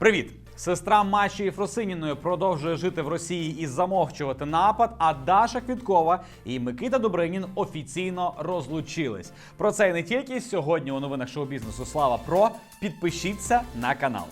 Привіт! Сестра Маші Фросиніної продовжує жити в Росії і замовчувати напад. А Даша Квіткова і Микита Добринін офіційно розлучились. Про це і не тільки сьогодні у новинах шоу-бізнесу. Слава Про. Підпишіться на канал.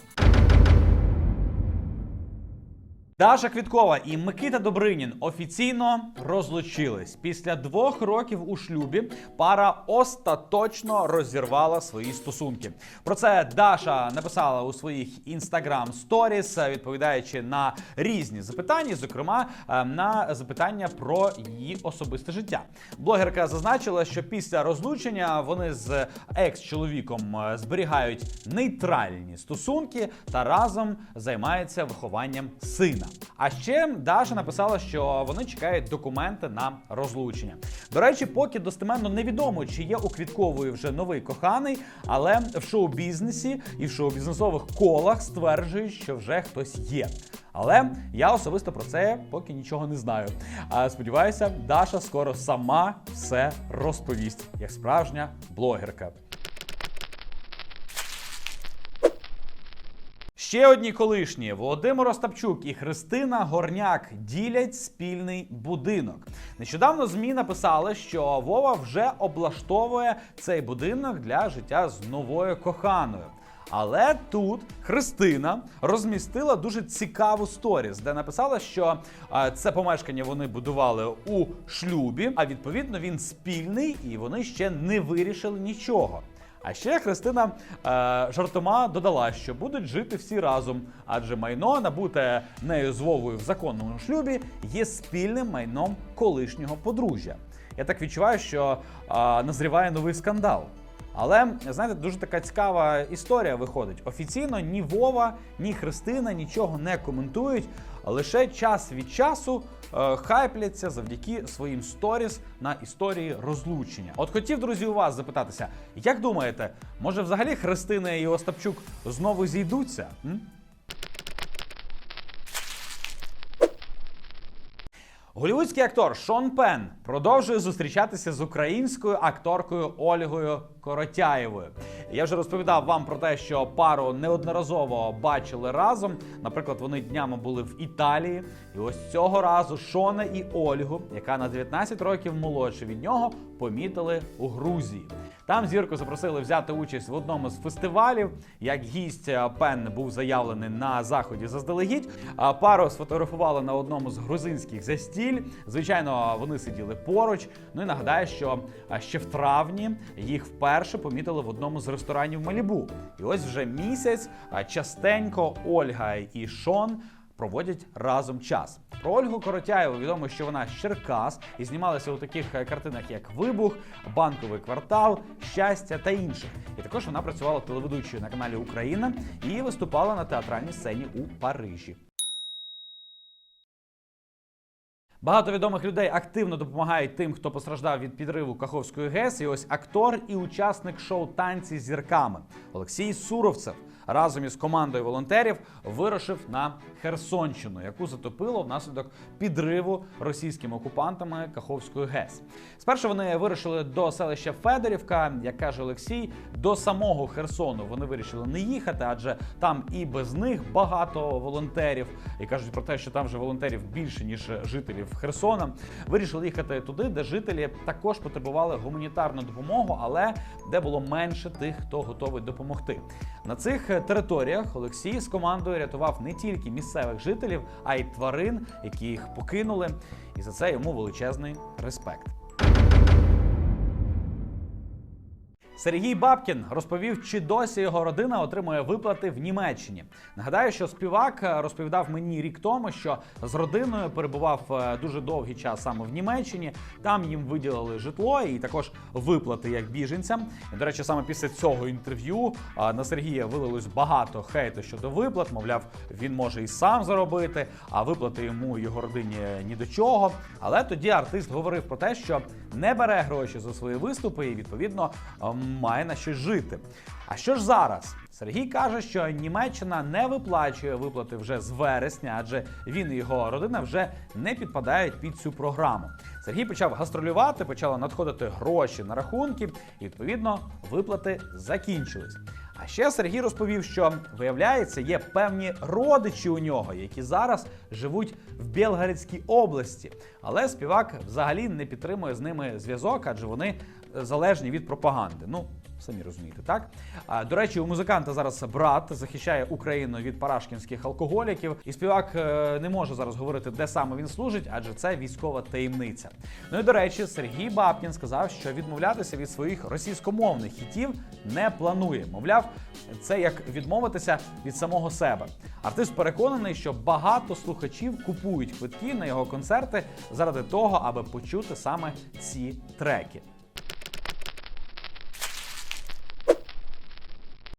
Даша Квіткова і Микита Добринін офіційно розлучились. Після двох років у шлюбі пара остаточно розірвала свої стосунки. Про це Даша написала у своїх інстаграм сторіс, відповідаючи на різні запитання, зокрема е, на запитання про її особисте життя. Блогерка зазначила, що після розлучення вони з екс-чоловіком е, зберігають нейтральні стосунки та разом займаються вихованням сина. А ще Даша написала, що вони чекають документи на розлучення. До речі, поки достеменно невідомо, чи є у Квіткової вже новий коханий, але в шоу-бізнесі і в шоу-бізнесових колах стверджують, що вже хтось є. Але я особисто про це поки нічого не знаю. Сподіваюся, Даша скоро сама все розповість, як справжня блогерка. Ще одні колишні Володимир Остапчук і Христина Горняк ділять спільний будинок. Нещодавно змі написали, що Вова вже облаштовує цей будинок для життя з новою коханою. Але тут Христина розмістила дуже цікаву сторіс, де написала, що це помешкання вони будували у шлюбі, а відповідно він спільний і вони ще не вирішили нічого. А ще Христина е, жартома додала, що будуть жити всі разом, адже майно, набуте нею з Вовою в законному шлюбі, є спільним майном колишнього подружжя. Я так відчуваю, що е, назріває новий скандал. Але знаєте, дуже така цікава історія виходить. Офіційно ні Вова, ні Христина нічого не коментують, лише час від часу е, хайпляться завдяки своїм сторіс на історії розлучення. От хотів, друзі, у вас запитатися, як думаєте, може взагалі Христина і Остапчук знову зійдуться? М? Голівудський актор Шон Пен продовжує зустрічатися з українською акторкою Ольгою Коротяєвою. Я вже розповідав вам про те, що пару неодноразово бачили разом. Наприклад, вони днями були в Італії, і ось цього разу Шона і Ольгу, яка на 19 років молодше від нього, помітили у Грузії. Там зірку запросили взяти участь в одному з фестивалів. Як гість е, Пен був заявлений на заході заздалегідь. Пару сфотографували на одному з грузинських застіль. Звичайно, вони сиділи поруч. Ну і нагадаю, що е, ще в травні їх вперше помітили в одному з ресторанів Малібу. І ось вже місяць частенько Ольга і Шон проводять разом час. Про Ольгу Коротяєву відомо, що вона Черкас і знімалася у таких е, картинах, як Вибух, Банковий квартал, Щастя та інших. І також вона працювала телеведучою на каналі Україна і виступала на театральній сцені у Парижі. Багато відомих людей активно допомагають тим, хто постраждав від підриву Каховської ГЕС. І ось актор і учасник шоу танці зірками Олексій Суровцев разом із командою волонтерів вирушив на Херсонщину, яку затопило внаслідок підриву російськими окупантами Каховської ГЕС. Спершу вони вирушили до селища Федорівка, як каже Олексій, до самого Херсону вони вирішили не їхати, адже там і без них багато волонтерів, і кажуть про те, що там вже волонтерів більше ніж жителів Херсона. Вирішили їхати туди, де жителі також потребували гуманітарну допомогу, але де було менше тих, хто готовий допомогти. На цих територіях Олексій з командою рятував не тільки місцевих жителів, а й тварин, які їх покинули. І за це йому величезний респект. Сергій Бабкін розповів, чи досі його родина отримує виплати в Німеччині. Нагадаю, що співак е, розповідав мені рік тому, що з родиною перебував е, дуже довгий час саме в Німеччині. Там їм виділили житло і також виплати як біженцям. До речі, саме після цього інтерв'ю е, на Сергія вилилось багато хейту щодо виплат. Мовляв, він може і сам заробити, а виплати йому і його родині ні до чого. Але тоді артист говорив про те, що не бере гроші за свої виступи і відповідно ем, має на щось жити. А що ж зараз? Сергій каже, що Німеччина не виплачує виплати вже з вересня, адже він і його родина вже не підпадають під цю програму. Сергій почав гастролювати, почали надходити гроші на рахунки, і відповідно виплати закінчились. А ще Сергій розповів, що виявляється, є певні родичі у нього, які зараз живуть в Білгородській області. Але співак взагалі не підтримує з ними зв'язок, адже вони залежні від пропаганди. Ну, самі розумієте, так? До речі, у музиканта зараз брат захищає Україну від парашкінських алкоголіків, і співак е, не може зараз говорити, де саме він служить, адже це військова таємниця. Ну і до речі, Сергій Бабкін сказав, що відмовлятися від своїх російськомовних хітів не планує. Мовляв, це як відмовитися від самого себе. Артист переконаний, що багато слухачів купують квитки на його концерти заради того, аби почути саме ці треки.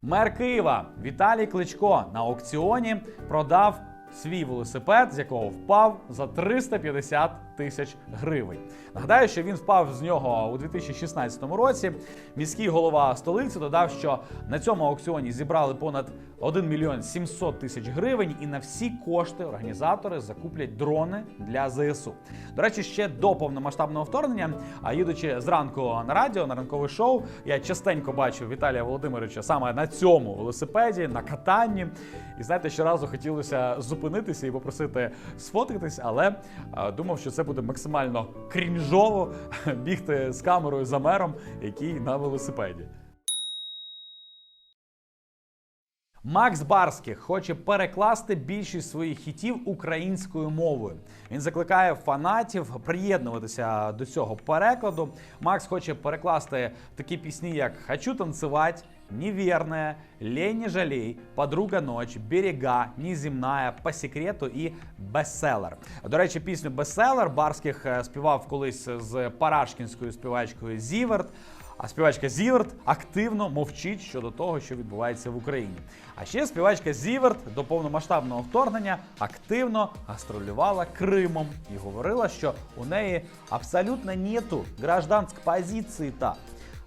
Мер Києва Віталій Кличко на аукціоні продав свій велосипед, з якого впав за 350 тисяч гривень. Нагадаю, що він впав з нього у 2016 році. Міський голова столиці додав, що на цьому аукціоні зібрали понад 1 мільйон 700 тисяч гривень, і на всі кошти організатори закуплять дрони для ЗСУ. До речі, ще до повномасштабного вторгнення, а їдучи зранку на радіо на ранкове шоу, я частенько бачив Віталія Володимировича саме на цьому велосипеді, на катанні. І знаєте, щоразу хотілося зупинитися і попросити сфоткатись, але е, думав, що це буде максимально крінжово бігти з камерою за мером, який на велосипеді. Макс Барських хоче перекласти більшість своїх хітів українською мовою. Він закликає фанатів приєднуватися до цього перекладу. Макс хоче перекласти такі пісні, як Хочу танцевать, Неверная, Лень не жалей, Подруга ночь, Берега, Неземная, По секрету і Бестселер. До речі, пісню Бестселер Барських е, співав колись з парашкінською співачкою Зіверт. А співачка Зіверт активно мовчить щодо того, що відбувається в Україні. А ще співачка Зіверт до повномасштабного вторгнення активно гастролювала Кримом і говорила, що у неї абсолютно нету гражданської позиції та.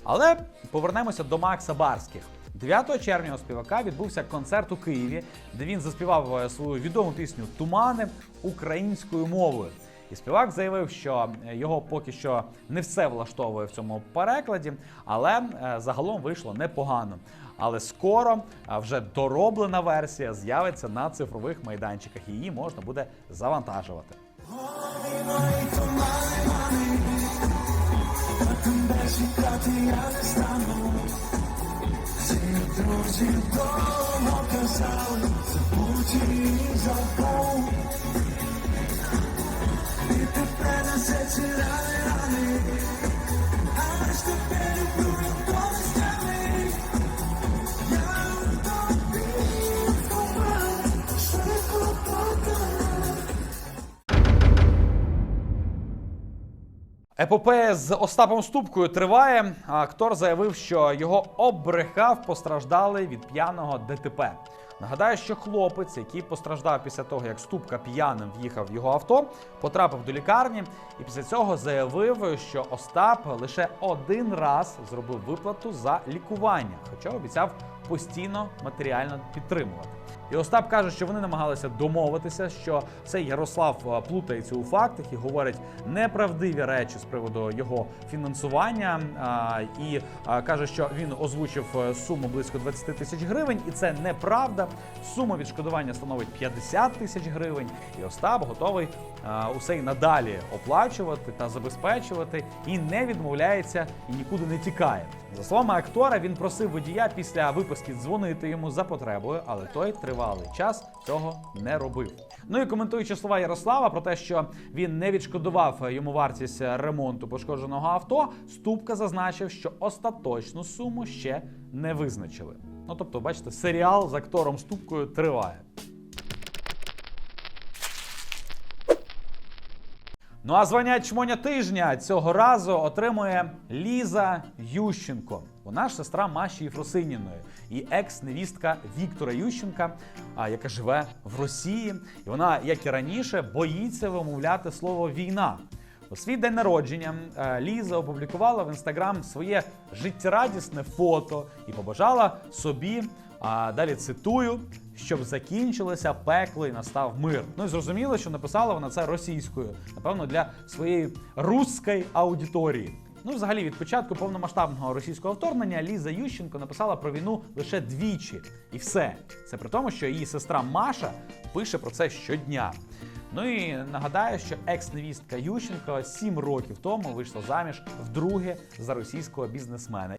Але повернемося до Макса Барських. 9 червня у співака відбувся концерт у Києві, де він заспівав е, свою відому пісню Тумани українською мовою. І співак заявив, що його поки що не все влаштовує в цьому перекладі, але е, загалом вийшло непогано. Але скоро вже дороблена версія з'явиться на цифрових майданчиках. Її можна буде завантажувати. Anéis de prateado está no centro de dor o bom. E tu pensa se tirare a mim Епопея з Остапом Ступкою триває. Актор заявив, що його обрехав постраждалий від п'яного ДТП. Нагадаю, що хлопець, який постраждав після того, як Ступка п'яним в'їхав в його авто, потрапив до лікарні і після цього заявив, що Остап лише один раз зробив виплату за лікування, хоча обіцяв постійно матеріально підтримувати. І Остап каже, що вони намагалися домовитися, що цей Ярослав е, плутається у фактах і говорить неправдиві речі з приводу його фінансування. І каже, що він озвучив е, суму близько 20 тисяч гривень, і це неправда. Сума відшкодування становить 50 тисяч гривень. І Остап готовий усе й надалі оплачувати та забезпечувати, і не відмовляється і нікуди не тікає. За словами актора, він просив водія після виписки дзвонити йому за потребою, але той тривалий час цього не робив. Ну і коментуючи слова Ярослава про те, що він не відшкодував йому вартість ремонту пошкодженого авто, Ступка зазначив, що остаточну суму ще не визначили. Ну тобто, бачите, серіал з актором Ступкою триває. Ну а звання чмоня тижня цього разу отримує Ліза Ющенко. Вона ж сестра Маші Єфросиніної і екс-невістка Віктора Ющенка, яка живе в Росії. І вона, як і раніше, боїться вимовляти слово війна. У свій день народження е, Ліза опублікувала в інстаграм своє життєрадісне фото і побажала собі. А далі цитую, щоб закінчилося пекло і настав мир. Ну і зрозуміло, що написала вона це російською, напевно, для своєї русської аудиторії. Ну, взагалі, від початку повномасштабного російського вторгнення Ліза Ющенко написала про війну лише двічі, і все. Це при тому, що її сестра Маша пише про це щодня. Ну і нагадаю, що екс-невістка Ющенко сім років тому вийшла заміж вдруге за російського бізнесмена.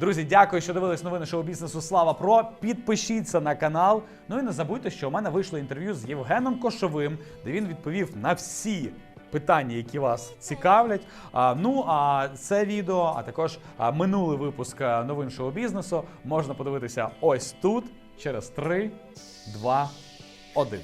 Друзі, дякую, що дивились новини шоу бізнесу. Слава Про. Підпишіться на канал. Ну і не забудьте, що у мене вийшло інтерв'ю з Євгеном Кошовим, де він відповів на всі. Питання, які вас цікавлять. А, ну а це відео, а також а, минулий випуск новин шоу бізнесу можна подивитися ось тут через 3, 2, 1.